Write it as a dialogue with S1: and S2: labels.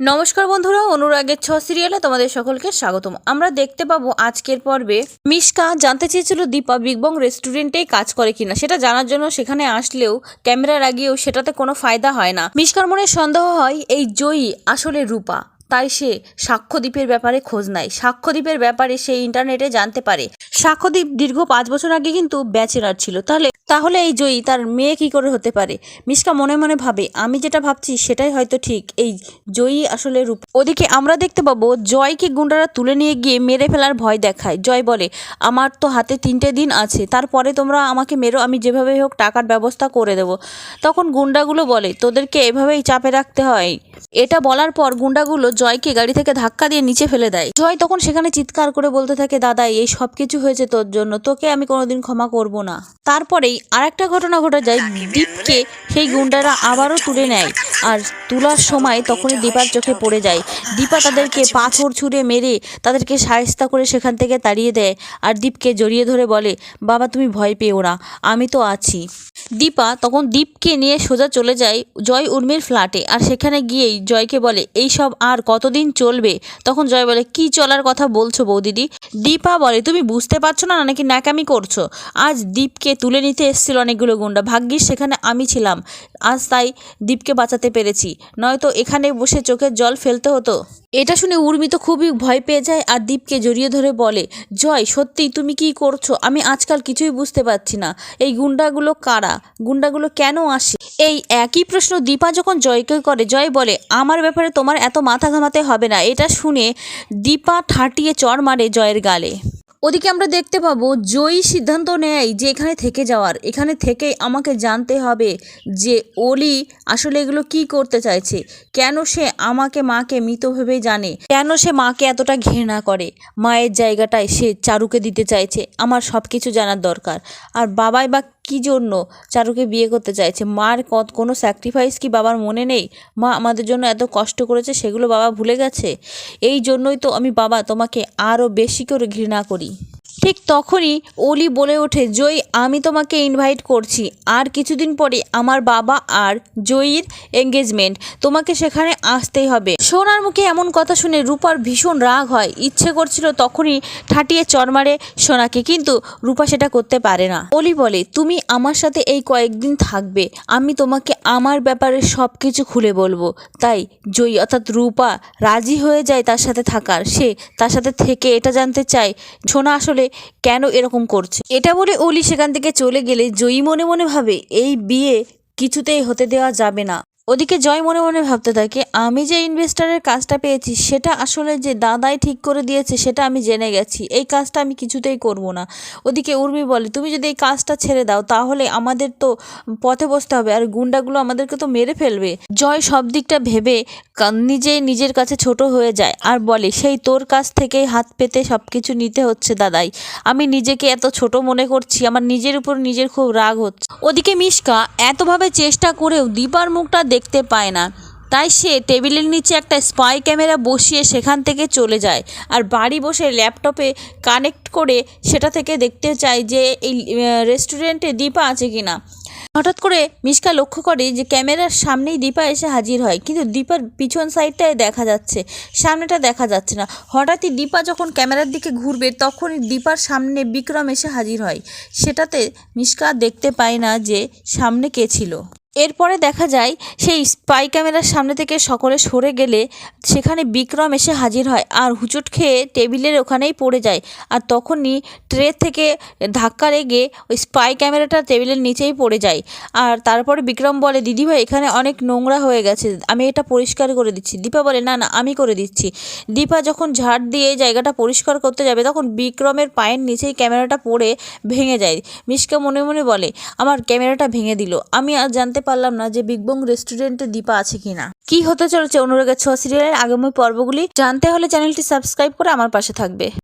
S1: নমস্কার বন্ধুরা, অনুরাগের ছ সিরিয়ালে তোমাদের সকলকে স্বাগতম। আমরা দেখতে পাবো আজকের পর্বে মিশকা জানতে চেয়েছিল দীপা বিগ বং রেস্টুরেন্টেই কাজ করে কিনা। সেটা জানার জন্য সেখানে আসলেও ক্যামেরা লাগিয়েও সেটাতে কোনো ফায়দা হয় না। মিশকার মনে সন্দেহ হয়, এই জয়ী আসলে রূপা। তাই সে সাক্ষ্যদ্বীপের ব্যাপারে খোঁজ নেয়। সাক্ষ্যদ্বীপের ব্যাপারে সে ইন্টারনেটে জানতে পারে। সাক্ষ্যদ্বীপ দীর্ঘ পাঁচ বছর আগে কিন্তু ব্যাচেলার ছিল। তাহলে তাহলে এই জয়ী, তার মেয়ে কি করে হতে পারে? মিসকা মনে মনে ভাবে, আমি যেটা ভাবছি সেটাই হয়তো ঠিক। এই জয়ী আসলে রূপ ওদিকে আমরা দেখতে পাবো, জয়কে গুন্ডারা তুলে নিয়ে গিয়ে মেরে ফেলার ভয় দেখায়। জয় বলে, আমার তো হাতে তিনটে দিন আছে, তারপরে তোমরা আমাকে মেরো, আমি যেভাবে হোক টাকার ব্যবস্থা করে দেবো। তখন গুন্ডাগুলো বলে, তোদেরকে এভাবেই চাপে রাখতে হয়। এটা বলার পর গুন্ডাগুলো জয়কে গাড়ি থেকে ধাক্কা দিয়ে নিচে ফেলে দেয়। জয় তখন সেখানে চিৎকার করে বলতে থাকে দাদা এই সব কিছু হয়েছে তোর জন্য, তোকে আমি কোনোদিন ক্ষমা করব না। তারপরেই আরেকটা ঘটনা ঘটে যায়। দীপকে সেই গুন্ডারা আবারও তুলে নেয় আর তোলার সময় তখনই দীপার চোখে পড়ে যায়। দীপা তাদেরকে পাথর ছুঁড়ে মেরে তাদেরকে সায়স্তা করে সেখান থেকে তাড়িয়ে দেয় আর দীপকে জড়িয়ে ধরে বলে, বাবা, তুমি ভয় পেও না, আমি তো আছি। দীপা তখন দীপকে নিয়ে সোজা চলে যায় জয় উর্মির ফ্ল্যাটে আর সেখানে গিয়েই জয়কে বলে এই সব আর কতদিন চলবে? তখন জয় বলে, কি চলার কথা বলছো বৌদিদি? দীপা বলে, তুমি বুঝতে পারছ না নাকি ন্যাকামি করছ? আজ দীপকে তুলে নিতে এসেছিল অনেকগুলো গুন্ডা। ভাগ্যিস সেখানে আমি ছিলাম। আজ তাই দীপকে বাঁচাতে পেরেছি। নয়তো এখানে বসে চোখের জল ফেলতে হতো। এটা শুনে উর্মি তো খুবই ভয় পেয়ে যায় আর দীপকে জড়িয়ে ধরে বলে, জয় সত্যি তুমি কি করছ? আমি আজকাল কিছুই বুঝতে পারছি না। এই গুন্ডাগুলো কারা? গুন্ডাগুলো কেন আসে? এই একই প্রশ্ন দীপা যখন জয়কে করে, জয় বলে, আমার ব্যাপারে তোমার এত মাথা ঘামাতে হবে না। এটা শুনে দীপা ঠাটিয়ে চড় মারে জয়ের গালে। ওদিকে আমরা দেখতে পাবো জয়ী সিদ্ধান্ত নেয় যে এখানে থেকে যাওয়ার। এখানে থেকেই আমাকে জানতে হবে যে ওলি আসলে এগুলো কি করতে চাইছে। কেন সে আমাকে মাকে মৃত ভেবে জানে? কেন সে মাকে এতটা ঘৃণা করে? মায়ের জায়গাটায় সে চারুকে দিতে চাইছে। আমার সব কিছু জানার দরকার। আর বাবাই বা কী জন্য চারুকে বিয়ে করতে চাইছে? মার কত, কোনো স্যাক্রিফাইস কি বাবার মনে নেই? মা আমাদের জন্য এত কষ্ট করেছে, সেগুলো বাবা ভুলে গেছে? এই জন্যই তো আমি বাবা তোমাকে আরও বেশি করে ঘৃণা করি। ঠিক তখনই অলি বলে ওঠে, জয়ী, আমি তোমাকে ইনভাইট করছি। আর কিছুদিন পরে আমার বাবা আর জয়ীর এঙ্গেজমেন্ট তোমাকে সেখানে আসতেই হবে। সোনার মুখে এমন কথা শুনে রূপার ভীষণ রাগ হয়। ইচ্ছে করছিল তখনই ঠাটিয়ে চরমারে সোনাকে, কিন্তু রূপা সেটা করতে পারে না। অলি বলে, তুমি আমার সাথে এই কয়েকদিন থাকবে। আমি তোমাকে আমার ব্যাপারে সব কিছু খুলে বলব। তাই জয়ী, অর্থাৎ রূপা রাজি হয়ে যায় তার সাথে থাকার। সে তার সাথে থেকে এটা জানতে চায়, সোনা আসলে কেন এরকম করছে? এটা বলে অলি সেখান থেকে চলে গেলে জয়ী মনে মনে ভাবে, এই বিয়ে কিছুতেই হতে দেওয়া যাবে না। ওদিকে জয় মনে মনে ভাবতে থাকে, আমি যে ইনভেস্টারের কাজটা পেয়েছি, সেটা আসলে যে দাদাই ঠিক করে দিয়েছে, সেটা আমি জেনে গেছি। এই কাজটা আমি কিছুতেই করব না। ওদিকে উর্মি বলে, তুমি যদি এই কাজটা ছেড়ে দাও, তাহলে আমাদের তো পথে বসতে হবে, আর গুন্ডাগুলো আমাদেরকে তো মেরে ফেলবে। জয় সব দিকটা ভেবে নিজে নিজের কাছে ছোট হয়ে যায় আর বলে, সেই তোর কাছ থেকেই হাত পেতে সব কিছু নিতে হচ্ছে দাদাই। আমি নিজেকে এত ছোট মনে করছি, আমার নিজের উপর নিজের খুব রাগ হচ্ছে। ওদিকে মিশকা এতভাবে চেষ্টা করেও দীপার মুখটা দেখতে পায় না। তাই সে টেবিলের নিচে একটা স্পাই ক্যামেরা বসিয়ে সেখান থেকে চলে যায় আর বাড়ি বসে ল্যাপটপে কানেক্ট করে সেটা থেকে দেখতে চায় যে এই রেস্টুরেন্টে দীপা আছে কি না। হঠাৎ করে মিশকা লক্ষ্য করে যে ক্যামেরার সামনেই দীপা এসে হাজির হয়। কিন্তু দীপার পিছন সাইডটায় দেখা যাচ্ছে, সামনেটা দেখা যাচ্ছে না। হঠাৎই দীপা যখন ক্যামেরার দিকে ঘুরবে তখনই দীপার সামনে বিক্রম এসে হাজির হয়। সেটাতে মিশকা দেখতে পায় না যে সামনে কে ছিল। এরপরে দেখা যায়, সেই স্পাই ক্যামেরার সামনে থেকে সকলে সরে গেলে সেখানে বিক্রম এসে হাজির হয় আর হুচট খেয়ে টেবিলের ওখানেই পড়ে যায়। আর তখনই ট্রে থেকে ধাক্কা লেগে ওই স্পাই ক্যামেরাটা টেবিলের নিচেই পড়ে যায়। আর তারপরে বিক্রম বলে দিদিভাই এখানে অনেক নোংরা হয়ে গেছে। আমি এটা পরিষ্কার করে দিচ্ছি। দীপা বলে, না না, আমি করে দিচ্ছি। দীপা যখন ঝাড় দিয়ে জায়গাটা পরিষ্কার করতে যাবে, তখন বিক্রমের পায়ের নিচেই ক্যামেরাটা পড়ে ভেঙে যায়। মিশকা মনে মনে বলে, আমার ক্যামেরাটা ভেঙে দিল। আমি আর জানতে পারলাম না যে বিগ বং রেস্টুরেন্টে দীপা আছে কিনা। কি হতে চলেছে অনুরাগের ছ সিরিয়ালের আগামী পর্বগুলি? জানতে হলে চ্যানেলটি সাবস্ক্রাইব করে আমার পাশে থাকবে।